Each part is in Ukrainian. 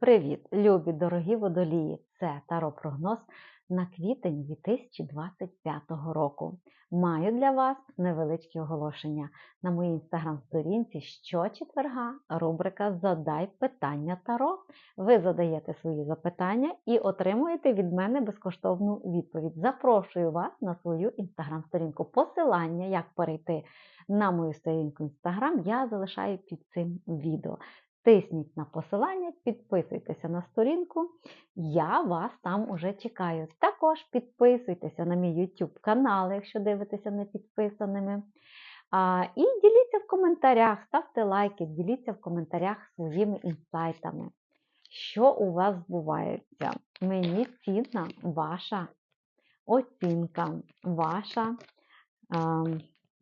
Привіт, любі дорогі водолії! Це таро-прогноз на квітень 2025 року. Маю для вас невеличке оголошення на моїй інстаграм-сторінці щочетверга рубрика Задай питання Таро. Ви задаєте свої запитання і отримуєте від мене безкоштовну відповідь. Запрошую вас на свою інстаграм-сторінку. Посилання, як перейти на мою сторінку інстаграм, я залишаю під цим відео. Тисніть на посилання, підписуйтеся на сторінку, я вас там уже чекаю. Також підписуйтеся на мій YouTube канал, якщо дивитеся не підписаними. А, І діліться в коментарях, ставте лайки, діліться в коментарях своїми інсайтами. Що у вас відбувається? Мені цінна ваша оцінка, ваша а,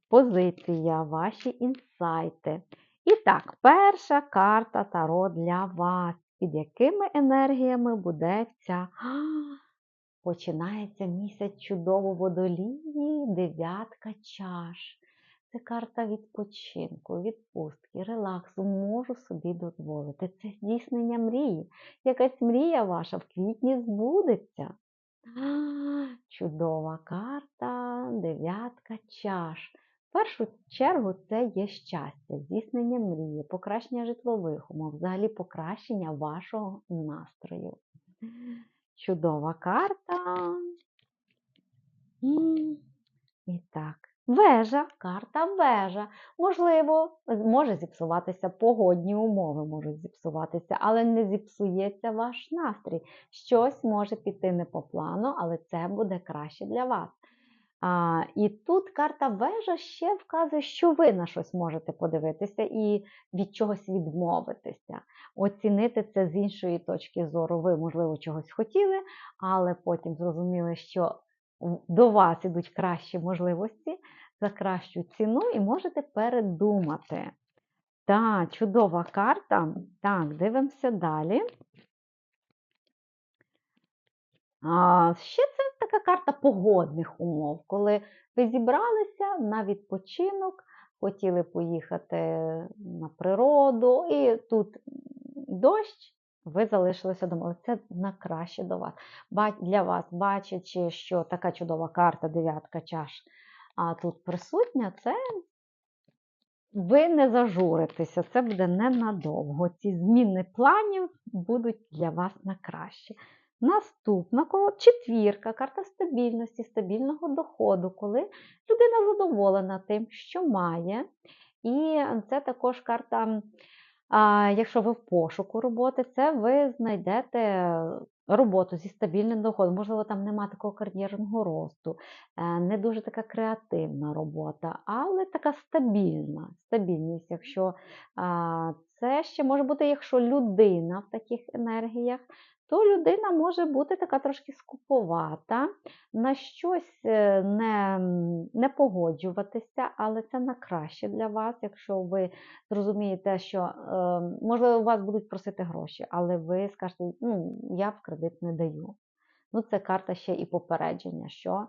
позиція, ваші інсайти. І так, перша карта Таро для вас. Під якими енергіями буде ця. Починається місяць чудово водолії, дев'ятка чаш. Це карта відпочинку, відпустки, релаксу. Можу собі дозволити. Це здійснення мрії. Якась мрія ваша в квітні збудеться. Чудова карта, дев'ятка чаш. В першу чергу це є щастя, здійснення мрії, покращення житлових умов, взагалі покращення вашого настрою. Чудова карта. І так, вежа, карта вежа. Можливо, може зіпсуватися погодні умови, можуть зіпсуватися, але не зіпсується ваш настрій. Щось може піти не по плану, але це буде краще для вас. А, І тут карта вежа ще вказує, що ви на щось можете подивитися і від чогось відмовитися. Оцінити це з іншої точки зору. Ви, можливо, чогось хотіли, але потім зрозуміли, що до вас ідуть кращі можливості за кращу ціну, і можете передумати. Так, чудова карта. Так, дивимося далі. А, Ще це така карта погодних умов, коли ви зібралися на відпочинок, хотіли поїхати на природу, і тут дощ, ви залишилися вдома. Це на краще до вас. Для вас, бачачи, що така чудова карта, дев'ятка чаш, а тут присутня, це ви не зажуритеся, це буде ненадовго. Ці зміни планів будуть для вас на краще. Наступна четвірка, карта стабільності, стабільного доходу, коли людина задоволена тим, що має. І це також карта, якщо ви в пошуку роботи, це ви знайдете роботу зі стабільним доходом. Можливо, там немає такого кар'єрного росту, е, не дуже така креативна робота, але така стабільна. Стабільність, якщо це ще може бути, якщо людина в таких енергіях то людина може бути така трошки скуповата, на щось е, не не погоджуватися, але це на краще для вас, якщо ви зрозумієте, що, е, можливо, у вас будуть просити гроші, але ви скажете, ну, я в кредит не даю. Ну, Це карта ще і попередження, що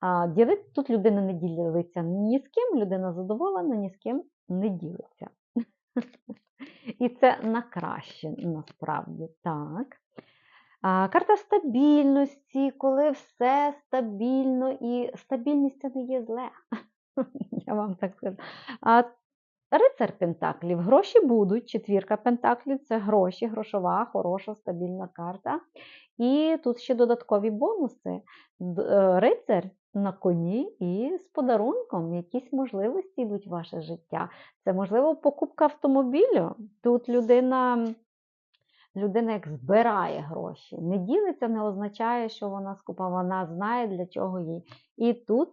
а, ділить, тут людина не ділиться ні з ким, людина задоволена, ні з ким не ділиться. І це на краще насправді. Так. Карта стабільності, коли все стабільно і стабільність це не є зле. Я вам так скажу. Рицар Пентаклів. Гроші будуть. Четвірка Пентаклів це гроші, грошова, хороша, стабільна карта. І тут ще додаткові бонуси. Е, рицар на коні і з подарунком якісь можливості йдуть в ваше життя. Це, можливо, покупка автомобілю. Тут людина людина як збирає гроші. Не ділиться, не означає, що вона скупа, вона знає, для чого їй. І тут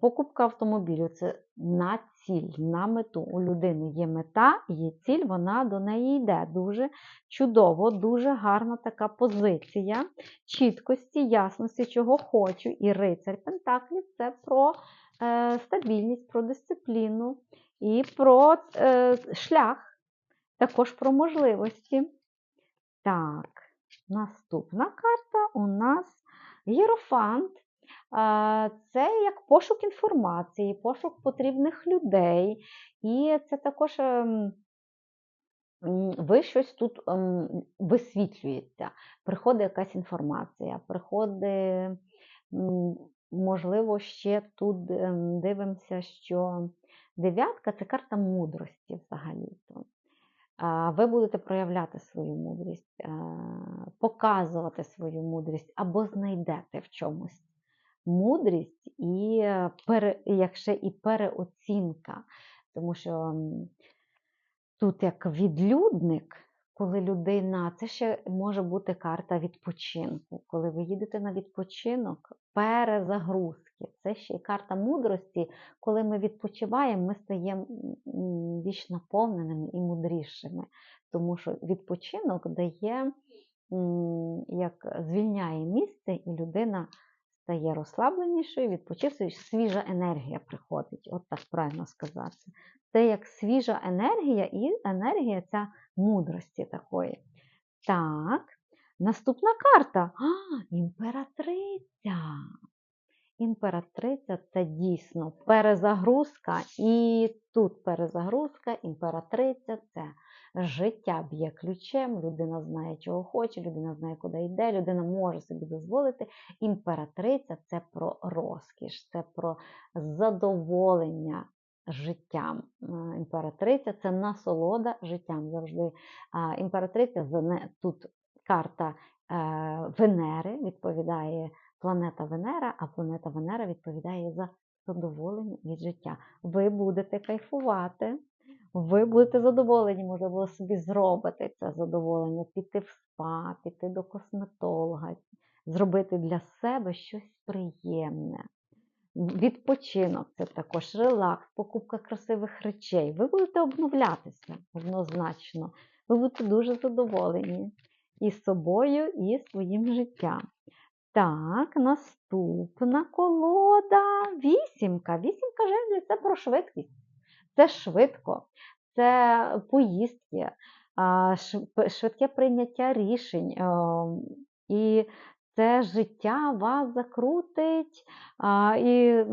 покупка автомобілю це на ціль, на мету. У людини є мета, є ціль, вона до неї йде. Дуже чудово, дуже гарна така позиція чіткості, ясності, чого хочу. І рицарь Пентаклів це про е, стабільність, про дисципліну і про е, шлях, також про можливості. Так, наступна карта у нас Єрофант. Це як пошук інформації, пошук потрібних людей. І це також ем, ви щось тут ем, висвітлюється, приходить якась інформація, приходить, можливо, ще тут ем, дивимося, що дев'ятка це карта мудрості взагалі-то. Ви будете проявляти свою мудрість, е, показувати свою мудрість або знайдете в чомусь мудрість і е, пере, як і переоцінка. Тому що тут як відлюдник, коли людина, це ще може бути карта відпочинку. Коли ви їдете на відпочинок, перезагрузки. Це ще й карта мудрості. Коли ми відпочиваємо, ми стаємо більш наповненими і мудрішими. Тому що відпочинок дає, як звільняє місце, і людина стає розслабленішою, відпочившою, свіжа енергія приходить, от так правильно сказати. Це як свіжа енергія і енергія ця мудрості такої. Так, наступна карта. А, імператриця. Імператриця це дійсно перезагрузка, і тут перезагрузка, імператриця це життя б'є ключем, людина знає, чого хоче, людина знає, куди йде, людина може собі дозволити. Імператриця це про розкіш, це про задоволення життям. Е, Імператриця це насолода життям завжди. Імператриця тут карта е, Венери відповідає планета Венера, а планета Венера відповідає за задоволення від життя. Ви будете кайфувати, ви будете задоволені, можливо, собі зробите це задоволення, піти в спа, піти до косметолога, зробити для себе щось приємне. Відпочинок це також релакс, покупка красивих речей. Ви будете обновлятися однозначно. Ви будете дуже задоволені і собою, і своїм життям. Так, наступна колода. Вісімка. Вісімка жезлів це про швидкість. Це швидко, це поїздки, швидке прийняття рішень. І це життя вас закрутить, і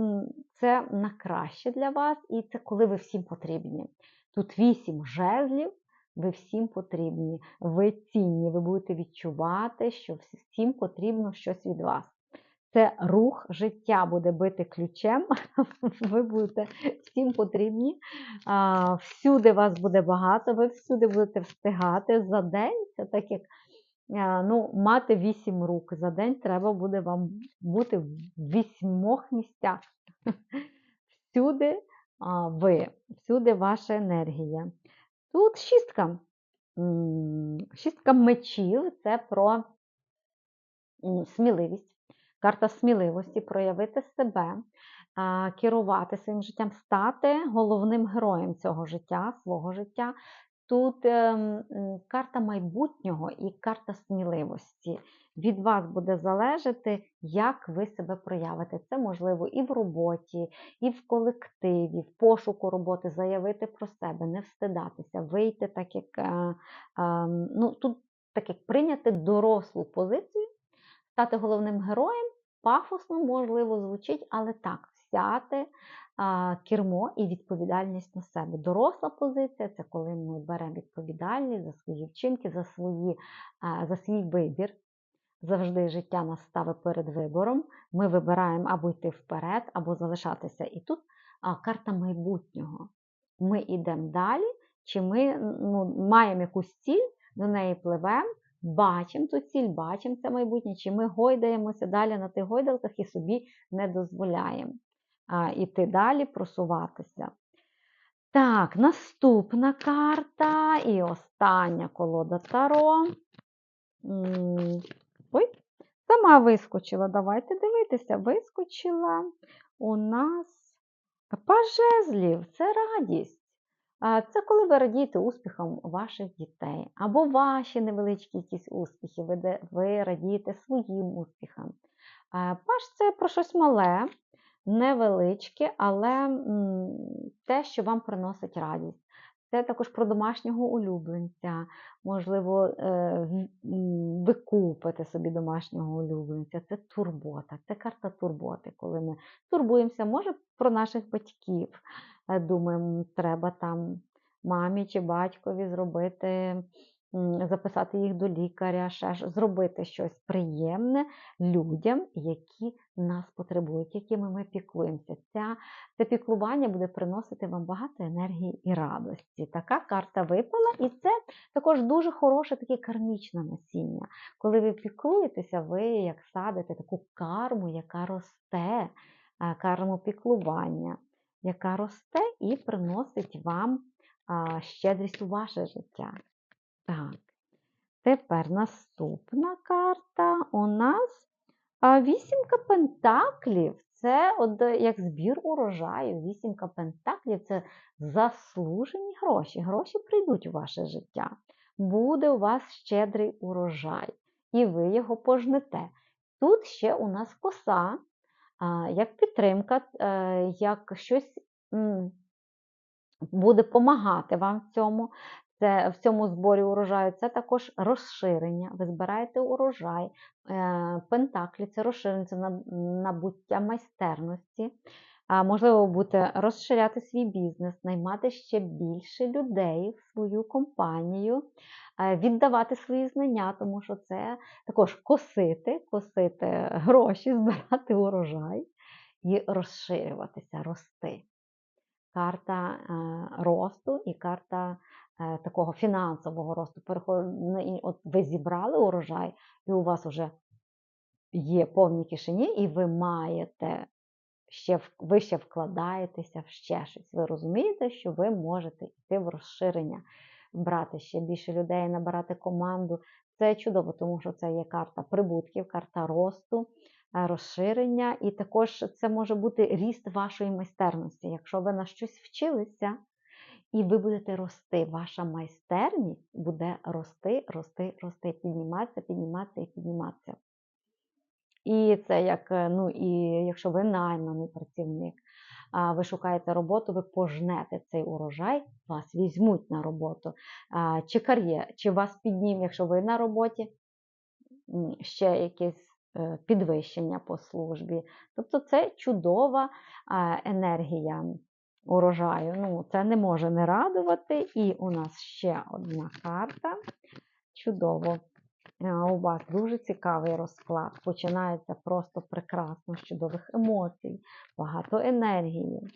це на краще для вас, і це коли ви всім потрібні. Тут вісім жезлів, ви всім потрібні, ви цінні, ви будете відчувати, що всім потрібно щось від вас. Це рух життя буде бити ключем, ви будете всім потрібні. Всюди вас буде багато, ви всюди будете встигати за день. Це так як ну, мати вісім рук. За день треба буде вам бути в вісьмох місцях. Всюди ви, всюди ваша енергія. Тут шістка. Шістка мечів це про сміливість, карта сміливості, проявити себе, керувати своїм життям, стати головним героєм цього життя, свого життя. Тут ем, карта майбутнього і карта сміливості. Від вас буде залежати, як ви себе проявите. Це можливо і в роботі, і в колективі, в пошуку роботи, заявити про себе, не встидатися, вийти так, як е, ем, ну, тут так як прийняти дорослу позицію, стати головним героєм, пафосно, можливо, звучить, але так, взяти кермо і відповідальність на себе. Доросла позиція це коли ми беремо відповідальність за свої вчинки, за, свої, за свій вибір. Завжди життя нас ставить перед вибором. Ми вибираємо або йти вперед, або залишатися. І тут карта майбутнього. Ми йдемо далі, чи ми ну, маємо якусь ціль, до неї пливемо, бачимо ту ціль, бачимо це майбутнє, чи ми гойдаємося далі на тих гойдалках і собі не дозволяємо іти далі, просуватися. Так, наступна карта і остання колода Таро. Ой, сама вискочила. Давайте дивитися, вискочила у нас пажезлів, це радість. Це коли ви радієте успіхам ваших дітей, або ваші невеличкі якісь успіхи, ви, ви радієте своїм успіхам. Паш це про щось мале, невеличке, але те, що вам приносить радість. Це також про домашнього улюбленця. Можливо, е, ви купите собі домашнього улюбленця. Це турбота, це карта турботи, коли ми турбуємося, може, про наших батьків. Е, думаємо, треба там мамі чи батькові зробити, записати їх до лікаря, ще ж зробити щось приємне людям, які нас потребують, якими ми піклуємося. Ця, це піклування буде приносити вам багато енергії і радості. Така карта випала, і це також дуже хороше таке кармічне насіння. Коли ви піклуєтеся, ви як садите таку карму, яка росте, карму піклування, яка росте і приносить вам щедрість у ваше життя. Так. Тепер наступна карта у нас вісімка пентаклів. Це от, е, як збір урожаю. Вісімка пентаклів це заслужені гроші. Гроші прийдуть у ваше життя. Буде у вас щедрий урожай, і ви його пожнете. Тут ще у нас коса, як підтримка, е, як щось буде допомагати вам в цьому. Це в цьому зборі урожаю це також розширення. Ви збираєте урожай, е, пентаклі це розширення, це на- набуття майстерності. Можливо, ви будете розширяти свій бізнес, наймати ще більше людей в свою компанію, е, віддавати свої знання, тому що це також косити, косити гроші, збирати урожай і розширюватися, рости. Карта е, росту і карта е, такого фінансового росту. От ви зібрали урожай, і у вас вже є повні кишені, і ви маєте ще ви ще вкладаєтеся в ще щось. Ви розумієте, що ви можете йти в розширення, брати ще більше людей, набирати команду. Це чудово, тому що це є карта прибутків, карта росту, е, розширення, і також це може бути ріст вашої майстерності. Якщо ви на щось вчилися, і ви будете рости, ваша майстерність буде рости, рости, рости, підніматися, підніматися і підніматися. І це як, е, ну і якщо ви найманий працівник, ви шукаєте роботу, ви пожнете цей урожай, вас візьмуть на роботу. Чи кар'єр, чи вас піднім, якщо ви на роботі, ще якесь е, підвищення по службі. Тобто це чудова енергія урожаю. Ну, це не може не радувати. І у нас ще одна карта. Чудово. Е, У вас дуже цікавий розклад. Починається просто прекрасно з чудових емоцій, багато енергії.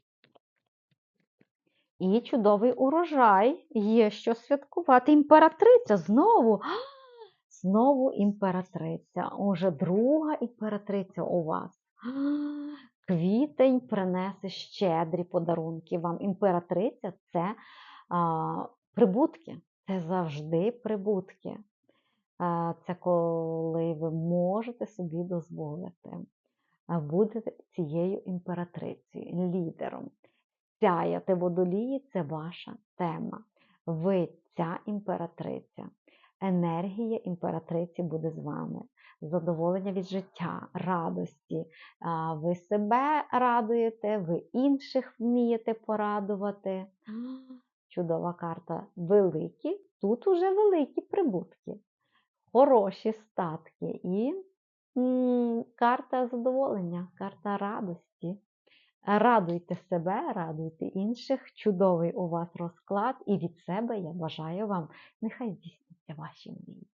І чудовий урожай є що святкувати. Імператриця знову. Знову імператриця. Уже друга імператриця у вас. Квітень принесе щедрі подарунки вам. Імператриця це а, прибутки. Це завжди прибутки. Це коли ви можете собі дозволити бути цією імператрицею, лідером. Сяяти водолії це ваша тема. Ви ця імператриця. Енергія імператриці буде з вами. Задоволення від життя, радості. Ви себе радуєте, ви інших вмієте порадувати. Чудова карта. Великі, тут уже великі прибутки, хороші статки і м, карта задоволення, карта радості. Радуйте себе, радуйте інших. Чудовий у вас розклад, і від себе я бажаю вам, нехай здійсняться ваші мрії.